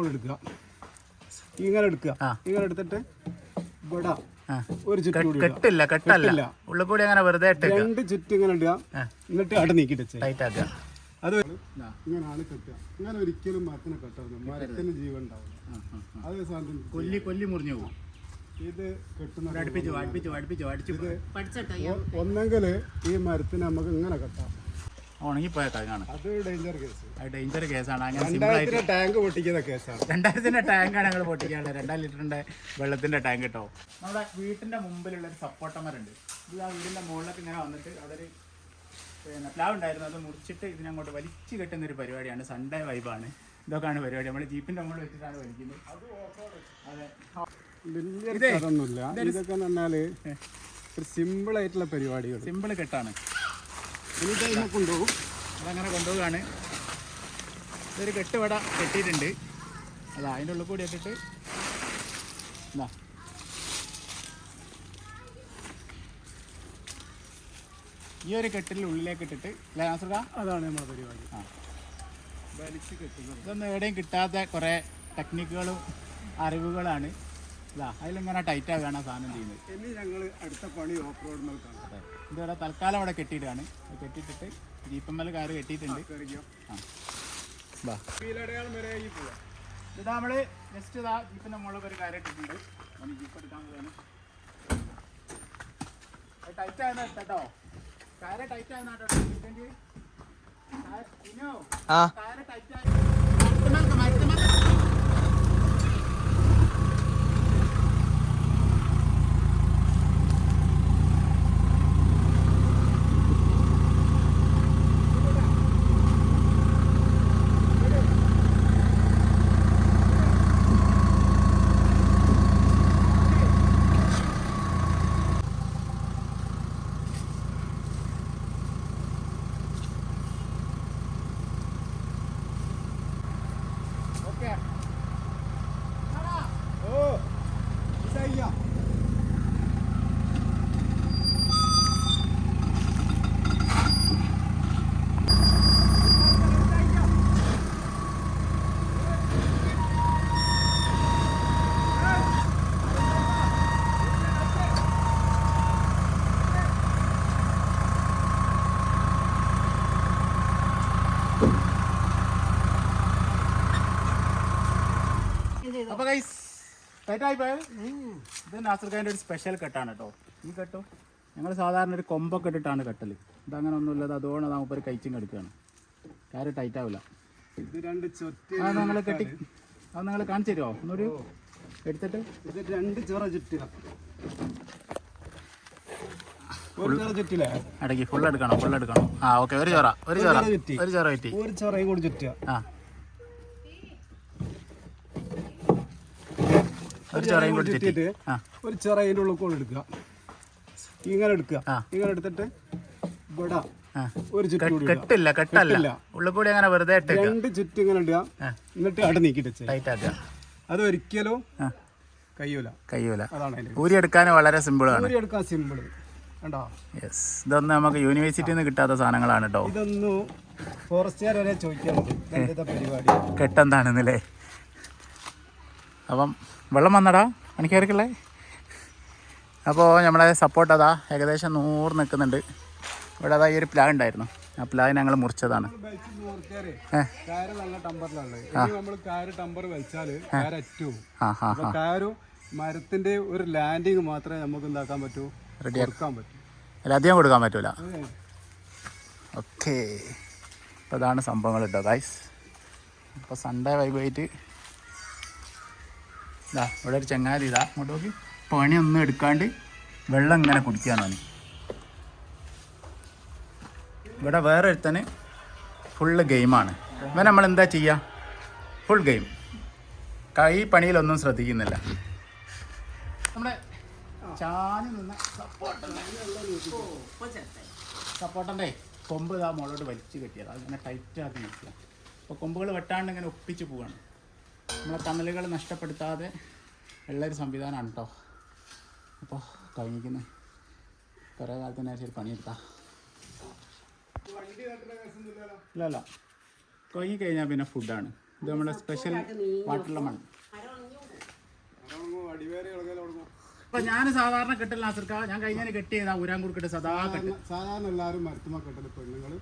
ഉള്ളിൽ എടുക്കുക. ഇങ്ങനെ എടുക്കുക. ഇങ്ങനെ എടുത്തിട്ട് ഇവിടെ ഒരു ചുറ്റ്. കെട്ടില്ല കെട്ടല്ല. ഉള്ളിൽ കൂടി അങ്ങനെ വെറുതെ ഇട്ടേക്ക്. രണ്ട് ചുറ്റ് ഇങ്ങനെ ഇടുക. എന്നിട്ട് അവിടെ നീക്കിട്ട് വെച്ചേ. ടൈറ്റ് ആക്കുക. അത് ഇങ്ങനെയാണ് കെട്ടുക. ഇങ്ങനെ ഒരിക്കലും മരത്തിനെ കെട്ടരുത് മരത്തിന് ജീവൻ ഉണ്ടാവില്ല. അതേ സാധനം കൊല്ലി കൊല്ലി മുറിഞ്ഞു പോകും. ഇത് കെട്ടുന്ന ഒന്നെങ്കിൽ ഈ മരത്തിന് നമുക്ക് ഇങ്ങനെ കെട്ടാം. ഉണങ്ങിപ്പോയ അത് ഡേഞ്ചർ കേസാണ് അങ്ങനെ ടാങ്ക് പൊട്ടിക്കുന്ന കേസാണ്. രണ്ടായിരത്തിന്റെ ടാങ്കാണ് ഞങ്ങൾ പൊട്ടിക്കാനുള്ളത് രണ്ടായിരം ലിറ്ററിന്റെ വെള്ളത്തിന്റെ ടാങ്ക് കേട്ടോ. നമ്മുടെ വീട്ടിന്റെ മുമ്പിലുള്ള ഒരു സപ്പോട്ടമരുണ്ട് ഇത് ആ വീടിന്റെ മുകളിലൊക്കെ ഇങ്ങനെ വന്നിട്ട് അതൊരു പിന്നെ പ്ലാവ് ഉണ്ടായിരുന്നു. അത് മുറിച്ചിട്ട് ഇതിനങ്ങോട്ട് വലിച്ചു കെട്ടുന്ന ഒരു പരിപാടിയാണ്. സൺഡേ വൈബാണ് ഇതൊക്കെയാണ് പരിപാടി. നമ്മൾ ജീപ്പിന്റെ മുകളിൽ വെച്ചിട്ടാണ് വലിക്കുന്നത്. അതെ. വലിയ ഇതൊക്കെ ഒരു സിമ്പിൾ ആയിട്ടുള്ള പരിപാടികൾ സിമ്പിൾ കെട്ടാണ്. ഇനി ഇതിനെ കൊണ്ടുപോകും. അതങ്ങനെ കൊണ്ടുപോവുകയാണ്. ഇതൊരു കെട്ടുവട കെട്ടിയിട്ടുണ്ട്. അതാ അതിന്റെ ഉള്ളിൽ കൂടി ഇട്ടിട്ട് ഇതാ. ഈ ഒരു കെട്ടിൽ ഉള്ളിലേക്ക് ഇട്ടിട്ട് അല്ലേ അതാണ് നമ്മുടെ പരിപാടി. ആ. വലിച്ച് കെട്ടുന്നത്. ഇതൊന്നും എവിടെയും കിട്ടാത്ത കുറേ ടെക്നിക്കുകളും അറിവുകളാണ്. ഇതാ അതിലിങ്ങനെ ടൈറ്റ് ആവുകയാണ് ആ സാധനം ചെയ്യുന്നത്. ഇനി ഞങ്ങൾ അടുത്ത പണി ഓഫ് റോഡ് നോക്കാം ഇതിവിടെ തൽക്കാലം അവിടെ കെട്ടിയിട്ടാണ്. കെട്ടിയിട്ടിട്ട് ജീപ്പമ്മൽ കാറ് കെട്ടിയിട്ടുണ്ട്. ഇതാ നമ്മൾ ജസ്റ്റ് ഇതാ ജീപ്പിന്റെ മുകളിൽ ഒരു കാര്യം ഇട്ടിട്ടുണ്ട് ജീപ്പ് എടുക്കാൻ പോവാണ്. ടൈറ്റ് ആകുന്ന കേട്ടോ ടൈറ്റ് ആകുന്ന കേട്ടോ ജീപ്പിന്റെ ആ. കാര്യം ടൈറ്റ് ആയി അപ്പൊ ഗൈസ് ടൈറ്റ് ആയി പോയത് ഇത് നാസർഖാന്റെ ഒരു സ്പെഷ്യൽ കെട്ടാണ് കേട്ടോ ഈ കെട്ടോ ഞങ്ങൾ സാധാരണ ഒരു കൊമ്പൊക്കെ ഇട്ടിട്ടാണ് കെട്ടൽ ഇതങ്ങനെ ഒന്നുമില്ലത് അതുകൊണ്ട് നമുക്ക് ഒരു കഴിച്ചും കെടുക്കുകയാണ് കാര്യം ടൈറ്റ് ആവില്ല. ഇത് രണ്ട് ചൊറ്റ അത് നിങ്ങൾ കെട്ടി അത് നിങ്ങൾ കാണിച്ചു തരുമോ ഒന്നൊരു എടുത്തിട്ട്. ഇത് രണ്ട് ചൊറ ചുറ്റുക. ഒരു ചൊറ ചുറ്റില്ലേ? അടക്കി ഫുൾ എടുക്കണം ഫുൾ എടുക്കണം. ആ ഓക്കെ ഒരു ചോറ ഒരു ചോറ. ചോറ ഒരു ചോറ കിട്ടി ഒരു ചൊറയും കൂടി ചുറ്റുക. ആ. ഒരു ചെറിയ കൂടി ചുറ്റി ചുറ്റിയിട്ട് ഒരു ചെറ അതിന്റെ ഉള്ളിൽ കൂടെ എടുക്കുക. ഇങ്ങനെ എടുക്കുക. ഇങ്ങനെ എടുത്തിട്ട് ഇവിടെ ഒരു ചുറ്റ്. കെട്ടില്ല കെട്ടല്ല. ഉള്ളിൽ കൂടി അങ്ങനെ വെറുതെ രണ്ട് ചുറ്റ് ഇങ്ങനെ ഇടുക. എന്നിട്ട് അവിടെ നീക്കിട്ട് ടൈറ്റ് ആക്കുക. അത് ഒരിക്കലും കയ്യൂല അതിൽ ഊരി എടുക്കാൻ വളരെ സിമ്പിളാണ് ഊരി എടുക്കാൻ സിമ്പിൾ യെസ് ഇതൊന്നും നമുക്ക് യൂണിവേഴ്സിറ്റിയിൽ നിന്ന് കിട്ടാത്ത സാധനങ്ങളാണ് കേട്ടോ ഇതൊന്നും ഫോറസ്റ്റുകാർ വരെ ചോദിക്കാറുണ്ട് പരിപാടി? കെട്ടെന്താണെന്നല്ലേ? അപ്പം വെള്ളം വന്നടാ മണിക്കേറിക്കല്ലേ അപ്പോൾ നമ്മളെ സപ്പോർട്ട് അതാ ഏകദേശം നൂറ് നിൽക്കുന്നുണ്ട് ഇവിടെ അതാ ഈ ഒരു പ്ലാൻ ഉണ്ടായിരുന്നു. ആ പ്ലാൻ ഞങ്ങൾ മുറിച്ചതാണ്. മരത്തിന്റെ ഒരു ലാൻഡിങ് മാത്രമേ നമുക്ക് എന്താക്കാൻ പറ്റൂ റെഡി ആക്കാൻ പറ്റൂ അധികം കൊടുക്കാൻ പറ്റൂല. ഓക്കേ അപ്പോൾ അതാണ് സംഭവങ്ങൾ കേട്ടോ ഗൈസ് അപ്പോൾ സൺഡേ വൈബ് ആയിട്ട് ഇതാ ഇവിടെ ഒരു ചങ്ങാതി ഇതാ അങ്ങോട്ട് നോക്കി. പണിയൊന്നും എടുക്കാണ്ട് വെള്ളം ഇങ്ങനെ കുടിക്കുകയാണ് അവന്. ഇവിടെ വേറെ ഒരുത്തന് ഫുള്ള് ഗെയിമാണ് ഇവൻ നമ്മൾ എന്താ ചെയ്യുക ഫുൾ ഗെയിം കൈ പണിയിലൊന്നും ശ്രദ്ധിക്കുന്നില്ല. നമ്മുടെ സപ്പോർട്ടന്റെ കൊമ്പ് ഇതാ മുകളോട്ട് വലിച്ചു കെട്ടിയത്. ടൈറ്റ് ആക്കി നിൽക്കുക. അപ്പോൾ കൊമ്പുകൾ വെട്ടാണ്ട് ഇങ്ങനെ ഒപ്പിച്ച് പോവാണ്. നമ്മളെ തണലുകൾ നഷ്ടപ്പെടുത്താതെ ഉള്ളൊരു സംവിധാനമാണ് കേട്ടോ അപ്പോൾ കഴിഞ്ഞിരിക്കുന്നത് കുറേ കാലത്തിന് ശരി പണിയെടുത്താം പണിയെടുത്താ. ഇല്ല ഇല്ല കഴിഞ്ഞ് കഴിഞ്ഞാൽ പിന്നെ ഫുഡാണ്. ഇത് നമ്മുടെ സ്പെഷ്യൽ വാട്ടർ ലെമൺ അടിവേറെ ഇളകാൻ തുടങ്ങും അപ്പൊ ഞാൻ സാധാരണ കെട്ടൽ നാസർക്ക. ഞാൻ കഴിഞ്ഞാൽ കെട്ടി ചെയ്താ ഊരാങ്കൂർ കെട്ട് സദാ കെട്ട്. സാധാരണ എല്ലാവരും മരത്തുമ കെട്ടൽ പെണ്ണുങ്ങൾ.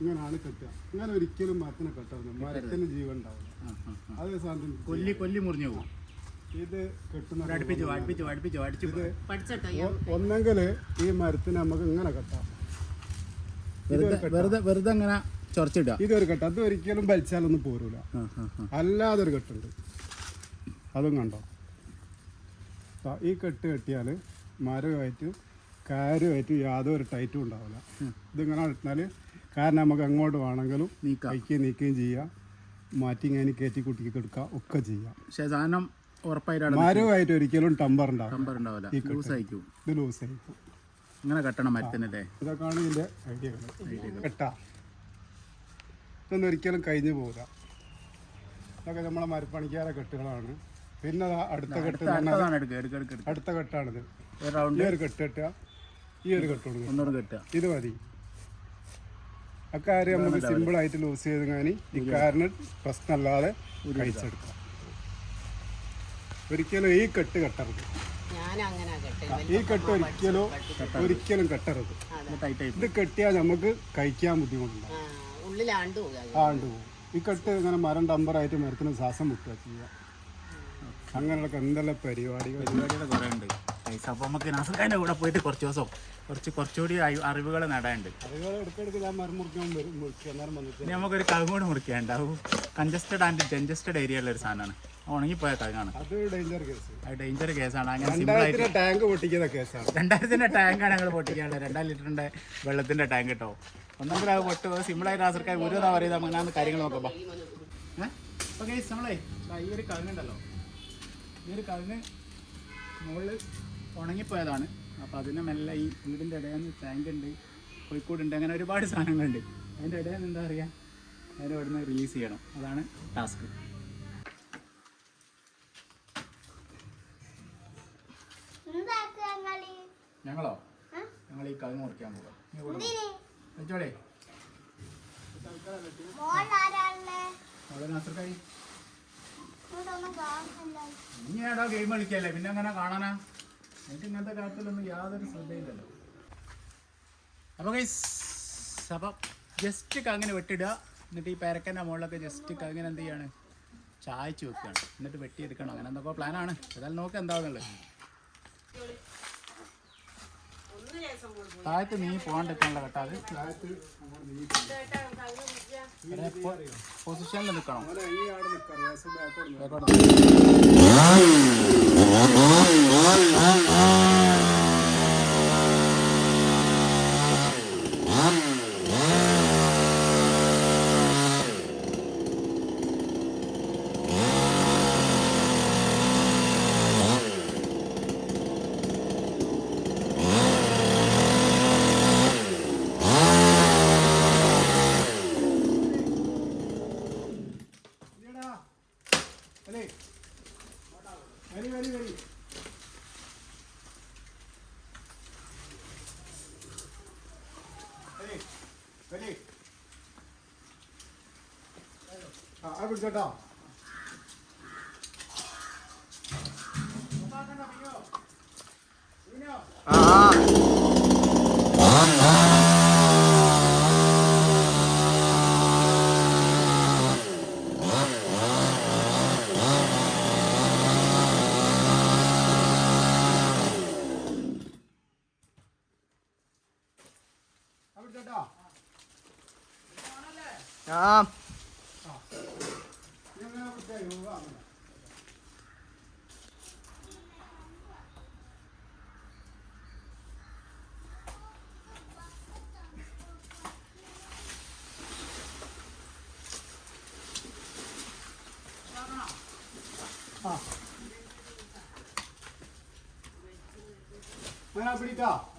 ഇങ്ങനെയാണ് കെട്ടുക. ഇങ്ങനെ ഒരിക്കലും മരത്തിനെ കെട്ടരുത്. മരത്തിന് ജീവൻ ഉണ്ടാവില്ല. അതേ സാധനം കൊല്ലി കൊല്ലി മുറിഞ്ഞു പോകും. ഇത് കെട്ടുന്ന ഒന്നെങ്കിൽ ഈ മരത്തിന് നമുക്ക് ഇങ്ങനെ കെട്ടാം. വെറുതെ വെറുതെ അങ്ങനെ ചൊറച്ചിടുക? ഇതൊരു കെട്ട്. അത് ഒരിക്കലും വലിച്ചാലൊന്നും പോരൂല. അല്ലാതൊരു കെട്ടുണ്ട്. അതും കണ്ടോ? ഈ കെട്ട് കെട്ടിയാൽ മരമായിട്ട് കാര്യമായിട്ട് യാതൊരു ടൈറ്റും ഉണ്ടാവില്ല. ഇതിങ്ങനെ ഇട്ടാൽ കാരണം നമുക്ക് എങ്ങോട്ട് വേണമെങ്കിലും നീക്കാം. കൈക്കുകയും നീക്കുകയും ചെയ്യാം. മാറ്റി ഇങ്ങനെ കയറ്റി കുട്ടിക്ക് കൊടുക്കുക ഒക്കെ ചെയ്യാം. മരവുമായിട്ട് സാധനം ഉറപ്പായിട്ടാണ് മരമായിട്ട് ഒരിക്കലും ടമ്പർ ഉണ്ടാവില്ല. നമ്പർ ഉണ്ടാവില്ല. ഇത് ലൂസ് ആയിരിക്കും. ഇങ്ങനെ കെട്ടണം മരത്തിനല്ലേ? ഇതൊക്കെയാണ് ഇതിന്റെ ഐഡിയകൾ കെട്ടാ. ഇതൊന്നും ഒരിക്കലും കഴിഞ്ഞു പോകില്ല ഇതൊക്കെ നമ്മളെ മരപ്പണിക്കാരെ കെട്ടുകളാണ്. പിന്നെ അടുത്ത കെട്ട്. അടുത്ത കെട്ടാണിത് ഈ ഒരു കെട്ട് കെട്ടുക ഈ ഒരു കെട്ട് കൊടുക്കുക. ഇത് മതി. അക്കാര്യം നമുക്ക് സിമ്പിൾ ആയിട്ട് ലൂസ് ചെയ്ത് കാണി ഇക്കാരന് പ്രശ്നമല്ലാതെ കഴിച്ചെടുക്കാം. ഒരിക്കലും ഈ കെട്ട് കെട്ടരുത്. ഞാൻ അങ്ങനെ കെട്ട് ഈ കെട്ട് ഒരിക്കലും ഒരിക്കലും കെട്ടരുത്. ഇത് കെട്ടിയാൽ നമുക്ക് കഴിക്കാൻ ബുദ്ധിമുട്ടുണ്ടാവും ആണ്ട് പോകും ഈ കെട്ട് ഇങ്ങനെ മരം ഡമ്പറായിട്ട് മരത്തിന് ശ്വാസം മുട്ടുക ചെയ്യുക. അങ്ങനെയുള്ള എന്തെല്ലാം പരിപാടികൾ? പരിപാടികൾ കുറേ ഉണ്ട് അപ്പോൾ നമുക്ക് നാസർക്കാന്റെ കൂടെ പോയിട്ട് കുറച്ച് ദിവസം കുറച്ച് കുറച്ചുകൂടി അറിവുകൾ നേടാനുണ്ട്. ഇനി നമുക്കൊരു കഴുകോട് മുറിക്കാണ്ട് അത് കൺജസ്റ്റഡ് ആൻഡ് ഡെൻജസ്റ്റഡ് ഏരിയ ഉള്ള ഒരു സാധനമാണ്. ഉണങ്ങിപ്പോയ കഴുകാണ് ഡേഞ്ചർ കേസാണ് അങ്ങനെ സിമ്പിൾ ആയിട്ട് ടാങ്ക് പൊട്ടിക്കുന്ന കേസാണ് ടാങ്കാണ് ഞങ്ങൾ പൊട്ടിക്കാനുള്ളത്. രണ്ടായിരം ലിറ്ററിന്റെ വെള്ളത്തിന്റെ ടാങ്ക് കേട്ടോ ഒന്നെങ്കിലും അത് പൊട്ട്. സിമ്പിളായിട്ട് ആസർക്കായി ഒരു പറയുക അങ്ങനെ കാര്യങ്ങൾ നോക്കാം. ഏഹ് ഓക്കെ നമ്മളെ ഈ ഒരു കവുങ്ങുണ്ടല്ലോ ഈ ഒരു കവുങ്ങ് മുകളിൽ ഉണങ്ങിപ്പോയതാണ്. അപ്പോൾ അതിനെ മെല്ലെ ഈ വീടിന്റെ ഇടയിൽ നിന്ന് ടാങ്ക് ഉണ്ട് കോഴിക്കോടുണ്ട് അങ്ങനെ ഒരുപാട് സാധനങ്ങളുണ്ട്. അതിന്റെ ഇടയിൽ നിന്ന് എന്താ പറയുക അതിനെ ഇവിടുന്ന് റിലീസ് ചെയ്യണം. അതാണ് ടാസ്ക് ഞങ്ങളോ? ഞങ്ങൾ ഈ കവുങ്ങ് മുറിക്കാൻ പോകാം. വെച്ചോളേ അവിടെ നാസർക്കായി ഇനി ഗെയിം കളിക്കല്ലേ? പിന്നെ അങ്ങനെ കാണാനാ? എനിക്ക് ഇങ്ങനത്തെ കാര്യത്തിലൊന്നും യാതൊരു ശ്രദ്ധയില്ലല്ലോ. അപ്പോൾ അപ്പം ജസ്റ്റ് കങ്ങനെ വെട്ടിടുക. എന്നിട്ട് ഈ പേരക്കന്റെ മുകളിലൊക്കെ ജസ്റ്റ് കങ്ങനെ എന്ത് ചെയ്യാണ്? ചായച്ചു വെക്കുകയാണ്. എന്നിട്ട് വെട്ടിയെടുക്കണം. അങ്ങനെ എന്തൊക്കെ പ്ലാനാണ് ഏതായാലും നോക്കാം എന്താണെന്നുള്ളത് താഴത്ത് നീ പോകാണ്ടിരിക്കാനുള്ള അത്. പൊസിഷനിൽ നിൽക്കണം. ബാക്കോട്ട് അത് പിടിച്ചോട്ടോ പിടിക്കാ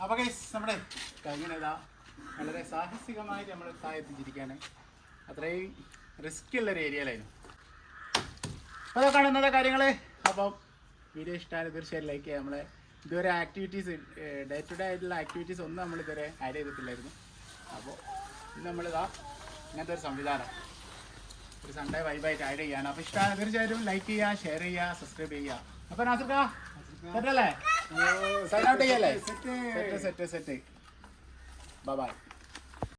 അപ്പൊ ഗൈസ് നമ്മുടെ കഴിഞ്ഞതാ വളരെ സാഹസികമായിട്ട് നമ്മൾ താഴെ എത്തിച്ചിരിക്കുകയാണ് അത്രയും റിസ്ക് ഉള്ളൊരു ഏരിയയിലായിരുന്നു അപ്പോൾ അതൊക്കെയാണ് ഇന്നത്തെ കാര്യങ്ങൾ അപ്പം വീഡിയോ ഇഷ്ടമായാലും തീർച്ചയായും ലൈക്ക് ചെയ്യാം. നമ്മളെ ഇതുവരെ ആക്ടിവിറ്റീസ് ഡേ ടു ഡേ ആയിട്ടുള്ള ആക്ടിവിറ്റീസ് ഒന്നും നമ്മൾ ഇതുവരെ ആഡ് ചെയ്തിട്ടില്ലായിരുന്നു. അപ്പോൾ ഇന്ന് നമ്മളിതാ ഇങ്ങനത്തെ ഒരു സംവിധാനം ഒരു സൺഡേ വൈബായിട്ട് ആഡ് ചെയ്യാണ്. അപ്പോൾ ഇഷ്ടമാണ് തീർച്ചയായിട്ടും ലൈക്ക് ചെയ്യുക ഷെയർ ചെയ്യുക സബ്സ്ക്രൈബ് ചെയ്യുക. അപ്പോൾ നാസിർക്ക സെറ്റല്ലേ സെറ്റ് സെറ്റ് സെറ്റ് ബൈ